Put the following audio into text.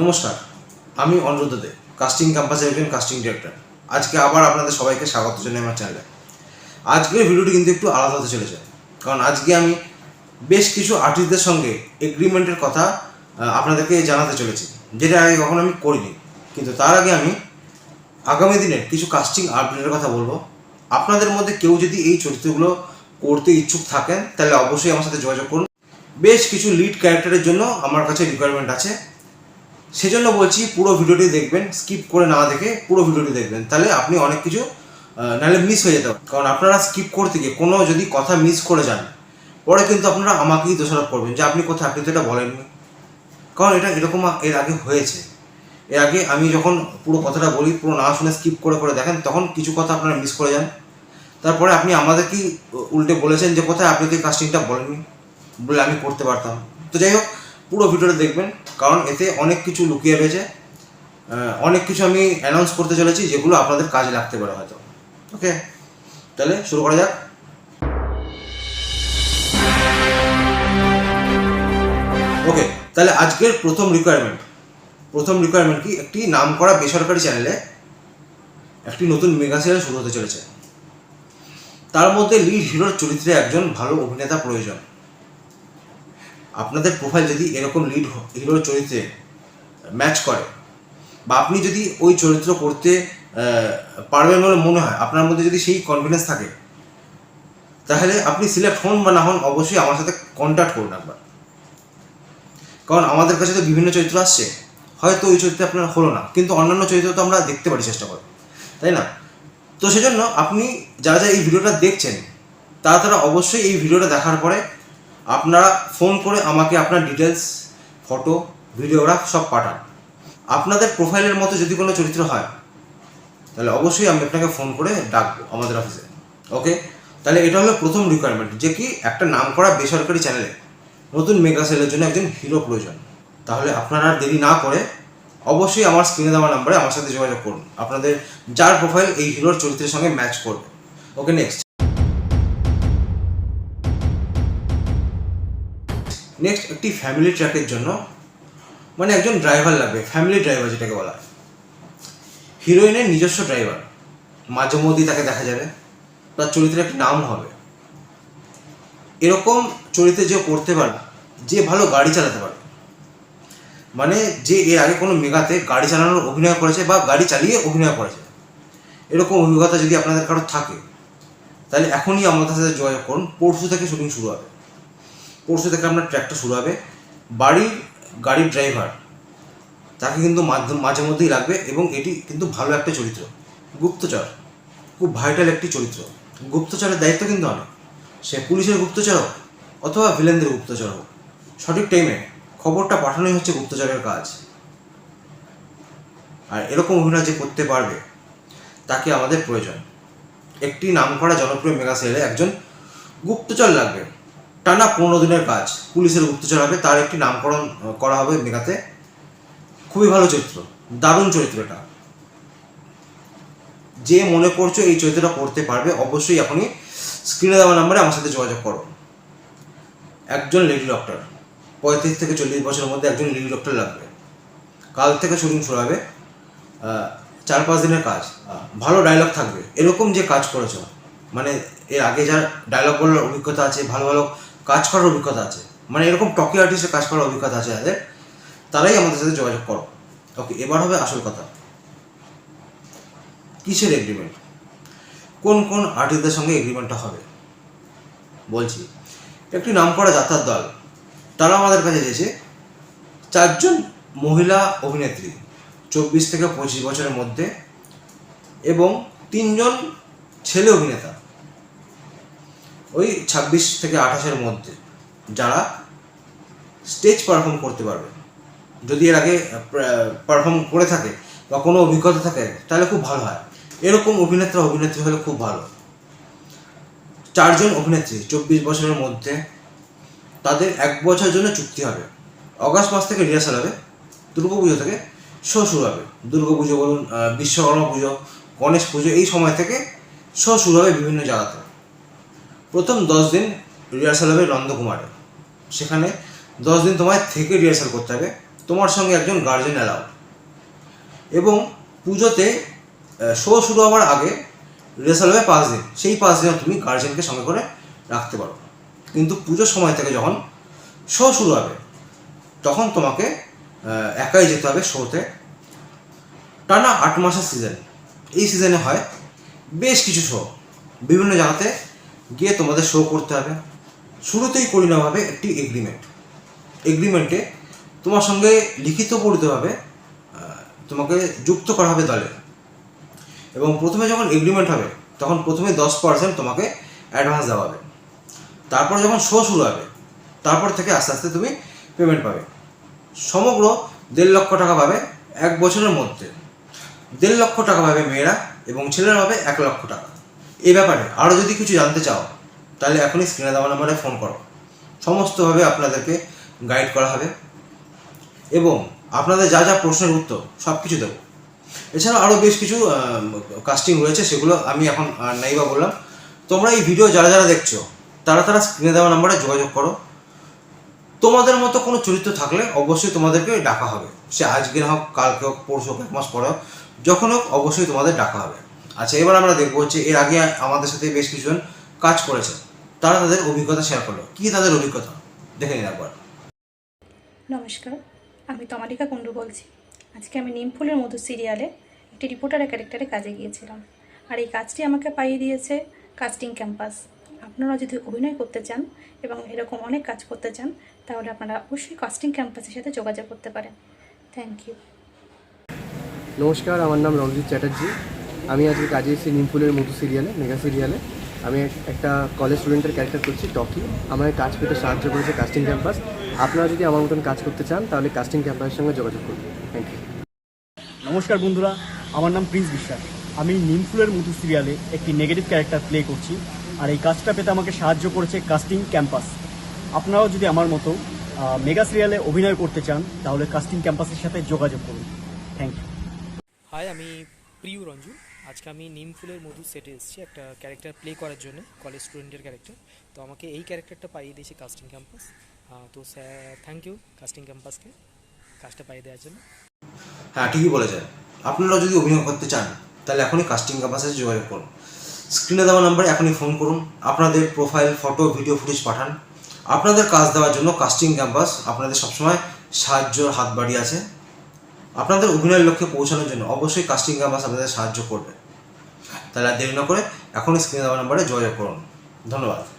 নমস্কার, আমি অনুরুদ্ধ দে কাস্টিং ক্যাম্পাসের একজন কাস্টিং ডিরেক্টর আজকে আবার আপনাদের সবাইকে স্বাগত জানাই আমার চ্যানেলে আজকের ভিডিওটি কিন্তু একটু আলাদা হতে চলেছে। কারণ আজকে আমি বেশ কিছু আর্টিস্টদের সঙ্গে এগ্রিমেন্টের কথা আপনাদেরকে জানাতে চলেছি, যেটা আগে কখনো আমি করিনি। কিন্তু তার আগে আমি আগামী দিনের কিছু কাস্টিং আপডেটের কথা বলব। আপনাদের মধ্যে কেউ যদি এই চরিত্রগুলো করতে ইচ্ছুক থাকেন, তাহলে অবশ্যই আমার সাথে যোগাযোগ করুন। বেশ কিছু লিড ক্যারেক্টারের জন্য আমার কাছে রিকোয়ারমেন্ট আছে। সেজন্য বলছি পুরো ভিডিওটি দেখবেন স্কিপ করে না দেখে পুরো ভিডিওটি দেখবেন। তাহলে আপনি অনেক কিছু নাহলে মিস হয়ে যেতে কারণ আপনারা স্কিপ করতে গিয়ে কোনো যদি কথা মিস করে যান, পরে কিন্তু আপনারা আমাকেই দোষারোপ করবেন যে আপনি কোথায়, আপনি তো এটা বলেননি। কারণ এটা এরকম এর আগে হয়েছে। এর আগে আমি যখন পুরো কথাটা বলি, পুরো না শুনে স্কিপ করে করে দেখেন, তখন কিছু কথা আপনারা মিস করে যান। তারপরে আপনি আমাদের কি উল্টে বলেছেন যে কোথায়, আপনি তো এই কাস্টিংটা বলেননি। বলে আমি করতে পারতাম। তো যাই হোক পুরো ভিডিওটা দেখবেন, কারণ এতে অনেক কিছু লুকিয়ে রয়েছে। অনেক কিছু আমি অ্যানাউন্স করতে চলেছি, যেগুলো আপনাদের কাজে লাগতে পারে হয়তো। ওকে তাহলে শুরু করা যাক। ওকে তাহলে আজকের প্রথম রিকোয়ারমেন্ট প্রথম রিকোয়ারমেন্ট কি? একটি নাম করা বেসরকারি চ্যানেলে একটি নতুন মেগা সিরিয়াল শুরু হতে চলেছে। তার মধ্যে লিড হিরোর চরিত্রে একজন ভালো অভিনেতা প্রয়োজন। আপনাদের প্রোফাইল যদি এরকম লিড হিরোর চরিত্রে ম্যাচ করে, বা আপনি যদি ওই চরিত্র করতে পারবেন বলে মনে হয়, আপনার মধ্যে যদি সেই কনফিডেন্স থাকে, তাহলে আপনি সিলেক্ট হন বা না হন অবশ্যই আমার সাথে কন্ট্যাক্ট করুন একবার। কারণ আমাদের কাছে তো বিভিন্ন চরিত্র আসছে, হয়তো ওই চরিত্রে আপনার হলো না, কিন্তু অন্যান্য চরিত্র তো আমরা দেখতে পারি চেষ্টা করে, তাই না? তো সেজন্য আপনি যারা যারা এই ভিডিওটা দেখছেন, তারা তারা অবশ্যই এই ভিডিওটা দেখার পরে আপনারা ফোন করে আমাকে আপনার ডিটেলস ফটো ভিডিওগ্রাফ সব পাঠান। আপনাদের প্রোফাইলের মতো যদি কোনো চরিত্র হয়, তাহলে অবশ্যই আমি আপনাকে ফোন করে ডাকবো আমাদের অফিসে ওকে তাহলে এটা হলো প্রথম রিকোয়ারমেন্ট যে কি একটা নাম করা বেসরকারি চ্যানেলে নতুন মেগা সেলের জন্য একজন হিরো প্রয়োজন। তাহলে আপনারা দেরি না করে অবশ্যই আমার স্ক্রিনে দেওয়া নাম্বারে আমার সাথে যোগাযোগ করুন। আপনাদের যার প্রোফাইল এই হিরোর চরিত্রের সঙ্গে ম্যাচ করবে। ওকে নেক্সট নেক্সট একটি ফ্যামিলি ট্র্যাকের জন্য মানে একজন ড্রাইভার লাগবে ফ্যামিলি ড্রাইভার যেটাকে বলা হিরোইনের নিজস্ব ড্রাইভার মাঝে মধ্যেই তাকে দেখা যাবে, তার চরিত্রের একটি নাম হবে। এরকম চরিত্রে যে করতে পারবে, যে ভালো গাড়ি চালাতে পারবে। মানে যে এর আগে কোনো মেগাতে গাড়ি চালানোর অভিনয় করেছে বা গাড়ি চালিয়ে অভিনয় করেছে। এরকম অভিজ্ঞতা যদি আপনাদের কারও থাকে, তাহলে এখনই আমাদের সাথে যোগাযোগ করুন। পরশু থেকে শুটিং শুরু হবে। পরশু থেকে আপনার ট্র্যাকটা শুরু হবে। বাড়ির গাড়ির ড্রাইভার, তাকে কিন্তু মাঝে মধ্যেই লাগবে এবং এটি কিন্তু ভালো একটা চরিত্র। গুপ্তচর, খুব ভাইটাল একটি চরিত্র। গুপ্তচরের দায়িত্ব কিন্তু অনেক। সে পুলিশের গুপ্তচর হোক অথবা ভিলেনদের গুপ্তচর হোক, সঠিক টাইমে খবরটা পাঠানোই হচ্ছে গুপ্তচরের কাজ। আর এরকম অভিনয় যে করতে পারবে, তাকে আমাদের প্রয়োজন। একটি নাম নামকরা জনপ্রিয় মেগা সেলে একজন গুপ্তচর লাগবে। টানা পনেরো দিনের কাজ। পুলিশের গুপ্তচর হবে, তার একটি নামকরণ করা হবে মেঘাতে। খুবই ভালো চরিত্র, দারুণ চরিত্র এটা। যে মনে করছ এই চরিত্রটা করতে পারবে, অবশ্যই এখনই স্ক্রিনে দেওয়া নাম্বারে আমার সাথে যোগাযোগ করো। একজন লেডি ডক্টর পঁয়ত্রিশ থেকে চল্লিশ বছরের মধ্যে একজন লেডি ডক্টর লাগবে। কাল থেকে শুটিং শুরু হবে চার পাঁচ দিনের কাজ। ভালো ডায়লগ থাকবে। এরকম যে কাজ করেছ মানে এর আগে যার ডায়লগ বলার অভিজ্ঞতা আছে, ভালো ভালো কাজ করার অভিজ্ঞতা আছে। মানে এরকম টকি আর্টিস্টের কাজ করার অভিজ্ঞতা আছে যাদের তারাই আমাদের সাথে যোগাযোগ করো। ওকে, এবার হবে আসল কথা। কিসের এগ্রিমেন্ট কোন কোন আর্টিস্টদের সঙ্গে এগ্রিমেন্টটা হবে? বলছি, একটি নামকরা যাত্রার দল। তারা আমাদের কাছে এসেছে। চারজন মহিলা অভিনেত্রী, চব্বিশ থেকে পঁচিশ বছরের মধ্যে এবং তিনজন ছেলে অভিনেতা। ওই ছাব্বিশ থেকে আঠাশের মধ্যে যারা স্টেজ পারফর্ম করতে পারবে। যদি এর আগে পারফর্ম করে থাকে বা কোনো অভিজ্ঞতা থাকে, তাহলে খুব ভালো হয়। এরকম অভিনেতা অভিনেত্রী হলে খুব ভালো। চারজন অভিনেত্রী চব্বিশ বছরের মধ্যে, তাদের এক বছরের জন্য চুক্তি হবে। অগাস্ট মাস থেকে রিহার্সাল হবে, দুর্গা পুজো থেকে শো শুরু হবে। দুর্গা পুজো বলুন বিশ্বকর্মা পুজো, গণেশ পুজো, এই সময় থেকে শো শুরু হবে বিভিন্ন জায়গাতে প্রথম দশ দিন রিহার্সাল হবে নন্দকুমারে সেখানে দশ দিন তোমায় থেকে রিহার্সাল করতে হবে। তোমার সঙ্গে একজন গার্জেন অ্যালাউ এবং পুজোতে শো শুরু হওয়ার আগে রিহার্সাল হবে পাঁচ দিন। সেই পাঁচ দিনে তুমি গার্জেনকে সঙ্গে করে রাখতে পারো। কিন্তু পুজোর সময় থেকে যখন শো শুরু হবে, তখন তোমাকে একাই যেতে হবে শোতে টানা আট মাসের সিজন এই সিজনে হয় বেশ কিছু শো বিভিন্ন জায়গাতে গিয়ে তোমাদের শো করতে হবে। শুরুতেই করি নেওয়া হবে একটি এগ্রিমেন্ট এগ্রিমেন্টে তোমার সঙ্গে লিখিত পড়িতভাবে তোমাকে যুক্ত করা হবে দলে। এবং প্রথমে যখন এগ্রিমেন্ট হবে, তখন প্রথমে দশ পার্সেন্ট তোমাকে অ্যাডভান্স দেওয়া হবে। তারপর যখন শো শুরু হবে, তারপর থেকে আস্তে আস্তে তুমি পেমেন্ট পাবে। সমগ্র দেড় লক্ষ টাকা পাবে এক বছরের মধ্যে। দেড় লক্ষ টাকা পাবে মেয়েরা এবং ছেলেরা পাবে এক লক্ষ টাকা। এই ব্যাপারে আরও যদি কিছু জানতে চাও, তাহলে এখনই স্ক্রিনে দেওয়া নাম্বারে ফোন করো। সমস্তভাবে আপনাদেরকে গাইড করা হবে। এবং আপনাদের যা যা প্রশ্নের উত্তর সব কিছু দেবো। এছাড়াও আরও বেশ কিছু কাস্টিং রয়েছে, সেগুলো আমি এখন নাই বা বললাম। তোমরা এই ভিডিও যারা যারা দেখছ, তারা তারা স্ক্রিনে দেওয়া নাম্বারে যোগাযোগ করো। তোমাদের মতো কোনো চরিত্র থাকলে অবশ্যই তোমাদেরকে ডাকা হবে। সে আজকে হোক, কালকে হোক, পরশু হোক, এক মাস পরে হোক, যখন হোক, অবশ্যই তোমাদের ডাকা হবে। আচ্ছা এবার আমরা দেখব হচ্ছে এর আগে আমাদের সাথে বেশ কিছুজন কাজ করেছে তারা তাদের অভিজ্ঞতা শেয়ার করল। কী তাদের অভিজ্ঞতা? দেখে নিন একবার। নমস্কার আমি তমালিকা কুণ্ডু বলছি। আজকে আমি নিমফুলের মধু সিরিয়ালে একটি রিপোর্টারের ক্যারেক্টারে কাজে গিয়েছিলাম। আর এই কাজটি আমাকে পাইয়ে দিয়েছে কাস্টিং ক্যাম্পাস আপনারা যদি অভিনয় করতে চান এবং এরকম অনেক কাজ করতে চান তাহলে আপনারা অবশ্যই কাস্টিং ক্যাম্পাসের সাথে যোগাযোগ করতে পারেন। থ্যাংক ইউ নমস্কার আমার নাম রণজিৎ চ্যাটার্জি। আমি আজকে কাজে এসেছি নিমফুলের মধু সিরিয়ালে মেগা সিরিয়ালে আমি একটা কলেজ স্টুডেন্টের ক্যারেক্টার করছি টকি আমার কাজ পেতে সাহায্য করেছে কাস্টিং ক্যাম্পাস আপনারা যদি আমার মতন কাজ করতে চান তাহলে কাস্টিং ক্যাম্পাসের সঙ্গে যোগাযোগ করুন। থ্যাংক ইউ নমস্কার বন্ধুরা আমার নাম প্রিন্স বিশ্বাস আমি নিমফুলের মধু সিরিয়ালে একটি নেগেটিভ ক্যারেক্টার প্লে করছি আর এই কাজটা পেতে আমাকে সাহায্য করেছে কাস্টিং ক্যাম্পাস আপনারাও যদি আমার মতো মেগা সিরিয়ালে অভিনয় করতে চান তাহলে কাস্টিং ক্যাম্পাসের সাথে যোগাযোগ করুন। থ্যাংক ইউ হাই আমি প্রিয় রঞ্জু আজকে আমি নিম ফুলের মধু সেটে এসেছি, একটা ক্যারেক্টার প্লে করার জন্য কলেজ স্টুডেন্টের ক্যারেক্টার তো আমাকে এই ক্যারেক্টারটা পাইয়ে দিয়েছে কাস্টিং ক্যাম্পাস তো স্যার থ্যাংক ইউ কাস্টিং ক্যাম্পাসকে কাজটা পাইয়ে দেওয়ার জন্য। হ্যাঁ ঠিকই বলেছেন। আপনারা যদি অভিনয় করতে চান, তাহলে এখনই কাস্টিং ক্যাম্পাসে যোগাযোগ করুন। স্ক্রিনে দেওয়া নাম্বারে এখনই ফোন করুন। আপনাদের প্রোফাইল ফটো ভিডিও ফুটেজ পাঠান। আপনাদের কাজ দেওয়ার জন্য কাস্টিং ক্যাম্পাস আপনাদের সবসময় সাহায্যর হাত বাড়িয়ে আছে। আপনাদের অভিনয়ের লক্ষ্যে পৌঁছানোর জন্য অবশ্যই কাস্টিং ক্যাম্পাস আপনাদের সাহায্য করবে। তাহলে আর দেরি না করে এখনই স্ক্রিনে নাম্বারে যোগাযোগ করুন। ধন্যবাদ।